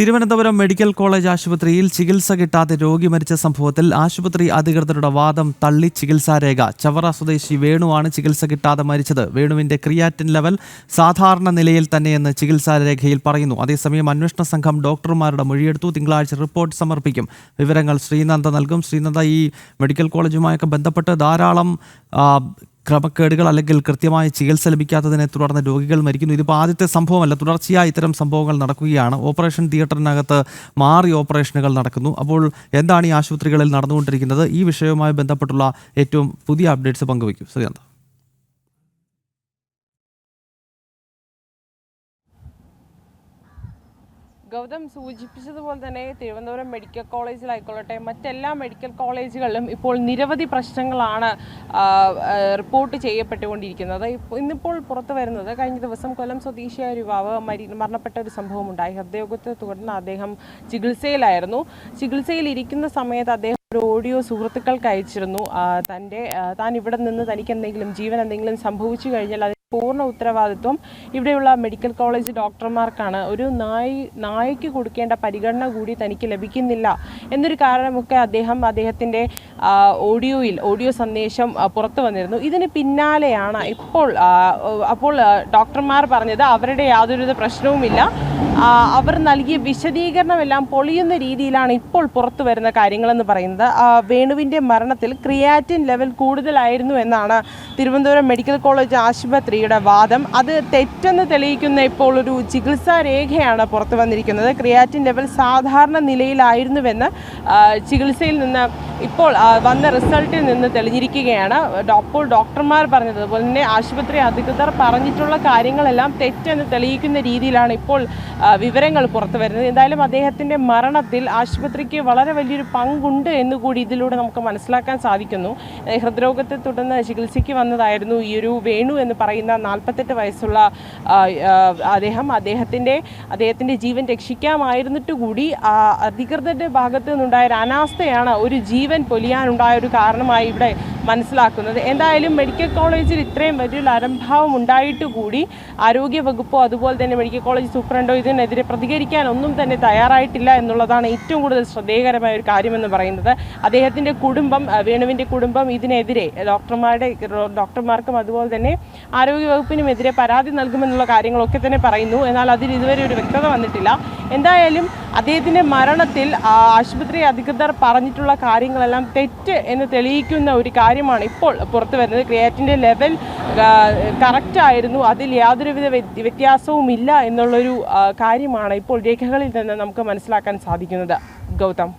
Thiruvananthapuram medical college ആശുപത്രിയിൽ ചികിത്സ കിട്ടാതെ രോഗി മരിച്ച സംഭവത്തിൽ ആശുപത്രി അധികൃതരുടെ വാദം തള്ളി ചികിത്സാരേഖ. ചവറ സ്വദേശി വേണുവാണ് ചികിത്സ കിട്ടാതെ മരിച്ചത്. വേണുവിന്റെ ക്രിയാറ്റിൻ ലെവൽ സാധാരണ നിലയിൽ തന്നെയെന്ന് ചികിത്സാരേഖയിൽ പറയുന്നു. അതേസമയം അന്വേഷണ സംഘം ഡോക്ടർമാരുടെ മൊഴിയെടുത്തു. തിങ്കളാഴ്ച റിപ്പോർട്ട് സമർപ്പിക്കും. വിവരങ്ങൾ ശ്രീനന്ദ നൽകും. ശ്രീനന്ദ ഈ മെഡിക്കൽ കോളേജുമായൊക്കെ ബന്ധപ്പെട്ട് ധാരാളം ക്രമക്കേടുകൾ അല്ലെങ്കിൽ കൃത്യമായ ചികിത്സ ലഭിക്കാത്തതിനെ തുടർന്ന് രോഗികൾ മരിക്കുന്നു. ഇതിപ്പോൾ ആദ്യത്തെ സംഭവമല്ല. തുടർച്ചയായി ഇത്തരം സംഭവങ്ങൾ നടക്കുകയാണ്. ഓപ്പറേഷൻ തിയേറ്ററിനകത്ത് മാറി ഓപ്പറേഷനുകൾ നടക്കുന്നു. അപ്പോൾ എന്താണ് ഈ ആശുപത്രികളിൽ നടന്നുകൊണ്ടിരിക്കുന്നത്? ഈ വിഷയവുമായി ബന്ധപ്പെട്ടുള്ള ഏറ്റവും പുതിയ അപ്ഡേറ്റ്സ് പങ്കുവയ്ക്കും. ശ്രീകാന്ത്. ഗൗതം സൂചിപ്പിച്ചതുപോലെ തന്നെ തിരുവനന്തപുരം മെഡിക്കൽ കോളേജിലായിക്കൊള്ളട്ടെ മറ്റെല്ലാ മെഡിക്കൽ കോളേജുകളിലും ഇപ്പോൾ നിരവധി പ്രശ്നങ്ങളാണ് റിപ്പോർട്ട് ചെയ്യപ്പെട്ടുകൊണ്ടിരിക്കുന്നത്. ഇന്നിപ്പോൾ പുറത്തു വരുന്നത് കഴിഞ്ഞ ദിവസം കൊല്ലം സ്വദേശിയായ യുവാവ് മരി മരണപ്പെട്ട ഒരു സംഭവം ഉണ്ടായി ഹൃദയരോഗത്തെ തുടർന്ന് അദ്ദേഹം ചികിത്സയിലായിരുന്നു. ചികിത്സയിൽ ഇരിക്കുന്ന സമയത്ത് അദ്ദേഹം ഒരു ഓഡിയോ സുഹൃത്തുക്കൾക്ക് അയച്ചിരുന്നു. തന്റെ താൻ ഇവിടെ നിന്ന് തനിക്ക് എന്തെങ്കിലും ജീവൻ എന്തെങ്കിലും സംഭവിച്ചു കഴിഞ്ഞാൽ പൂർണ ഉത്തരവാദിത്വം. ഇവിടെയുള്ള മെഡിക്കൽ കോളേജ് ഡോക്ടർമാർക്കാണ് ഒരു നായി നായയ്ക്ക് കൊടുക്കേണ്ട പരിഗണന കൂടി തനിക്ക് ലഭിക്കുന്നില്ല. എന്നൊരു കാരണമൊക്കെ അദ്ദേഹം അദ്ദേഹത്തിന്റെ ഓഡിയോയിൽ ഓഡിയോ സന്ദേശം പുറത്തു വന്നിരുന്നു. ഇതിന് പിന്നാലെയാണ് ഇപ്പോൾ അപ്പോൾ ഡോക്ടർമാർ പറഞ്ഞത് അവരുടെ യാതൊരുവിധ പ്രശ്നവുമില്ല. അവർ നൽകിയ വിശദീകരണമെല്ലാം പൊളിയുന്ന രീതിയിലാണ് ഇപ്പോൾ പുറത്തു വരുന്ന കാര്യങ്ങളെന്ന് പറയുന്നത്. വേണുവിന്റെ മരണത്തിൽ ക്രിയാറ്റിൻ ലെവൽ കൂടുതലായിരുന്നു എന്നാണ് തിരുവനന്തപുരം മെഡിക്കൽ കോളേജ് ആശുപത്രിയുടെ വാദം. അത് തെറ്റെന്ന് തെളിയിക്കുന്ന ഇപ്പോൾ ഒരു ചികിത്സാ രേഖയാണ് പുറത്തു വന്നിരിക്കുന്നത്. ക്രിയാറ്റിൻ ലെവൽ സാധാരണ നിലയിലായിരുന്നുവെന്ന് ചികിത്സയിൽ നിന്ന് ഇപ്പോൾ വന്ന റിസൾട്ടിൽ നിന്ന് തെളിഞ്ഞിരിക്കുകയാണ്. അപ്പോൾ ഡോക്ടർമാർ പറഞ്ഞത് അതുപോലെ തന്നെ ആശുപത്രി അധികൃതർ പറഞ്ഞിട്ടുള്ള കാര്യങ്ങളെല്ലാം തെറ്റെന്ന് തെളിയിക്കുന്ന രീതിയിലാണ് ഇപ്പോൾ വിവരങ്ങൾ പുറത്തു വരുന്നത്. എന്തായാലും അദ്ദേഹത്തിന്റെ മരണത്തിൽ ആശുപത്രിക്ക് വളരെ വലിയൊരു പങ്കുണ്ട് എന്ന് കൂടി ഇതിലൂടെ നമുക്ക് മനസ്സിലാക്കാൻ സാധിക്കുന്നു. ഹൃദ്രോഗത്തെ തുടർന്ന് ചികിത്സയ്ക്ക് വന്നതായിരുന്നു ഈ ഒരു വേണു എന്ന് പറയുന്ന നാൽപ്പത്തെട്ട് വയസ്സുള്ള അദ്ദേഹം. അദ്ദേഹത്തിന്റെ അദ്ദേഹത്തിന്റെ ജീവൻ രക്ഷിക്കാമായിരുന്നിട്ട് കൂടി അധികൃതരുടെ ഭാഗത്തു നിന്നുണ്ടായ അനാസ്ഥയാണ് ഒരു ജീവൻ പൊലിയാനുണ്ടായ ഒരു കാരണമായി ഇവിടെ മനസ്സിലാക്കുന്നത്. എന്തായാലും മെഡിക്കൽ കോളേജിൽ ഇത്രയും വലിയൊരു അരംഭാവം ഉണ്ടായിട്ട് കൂടി ആരോഗ്യ വകുപ്പോ അതുപോലെ തന്നെ മെഡിക്കൽ കോളേജ് സൂപ്രണ്ടോ ഇതിനെതിരെ പ്രതികരിക്കാൻ ഒന്നും തന്നെ തയ്യാറായിട്ടില്ല എന്നുള്ളതാണ് ഏറ്റവും കൂടുതൽ ശ്രദ്ധേയകരമായ ഒരു കാര്യമെന്ന് പറയുന്നത്. അദ്ദേഹത്തിന്റെ കുടുംബം വേണുവിന്റെ കുടുംബം ഇതിനെതിരെ ഡോക്ടർമാരുടെ ഡോക്ടർമാർക്കും അതുപോലെ തന്നെ ആരോഗ്യ വകുപ്പിനുമെതിരെ പരാതി നൽകുമെന്നുള്ള കാര്യങ്ങളൊക്കെ തന്നെ പറയുന്നു. എന്നാൽ അതിൽ ഇതുവരെ ഒരു വ്യക്തത വന്നിട്ടില്ല. എന്തായാലും അദ്ദേഹത്തിന്റെ മരണത്തിൽ ആശുപത്രി അധികൃതർ പറഞ്ഞിട്ടുള്ള കാര്യങ്ങളെല്ലാം തെറ്റ് എന്ന് തെളിയിക്കുന്ന ഒരു കാര്യമാണ് ഇപ്പോൾ പുറത്തു വരുന്നത്. ക്രിയാറ്റിന്റെ ലെവൽ കറക്റ്റ് ആയിരുന്നു. അതിൽ യാതൊരുവിധ വ്യത്യാസവുമില്ല എന്നുള്ളൊരു കാര്യമാണ് ഇപ്പോൾ രേഖകളിൽ നിന്ന് നമുക്ക് മനസ്സിലാക്കാൻ സാധിക്കുന്നത്. ഗൗതം.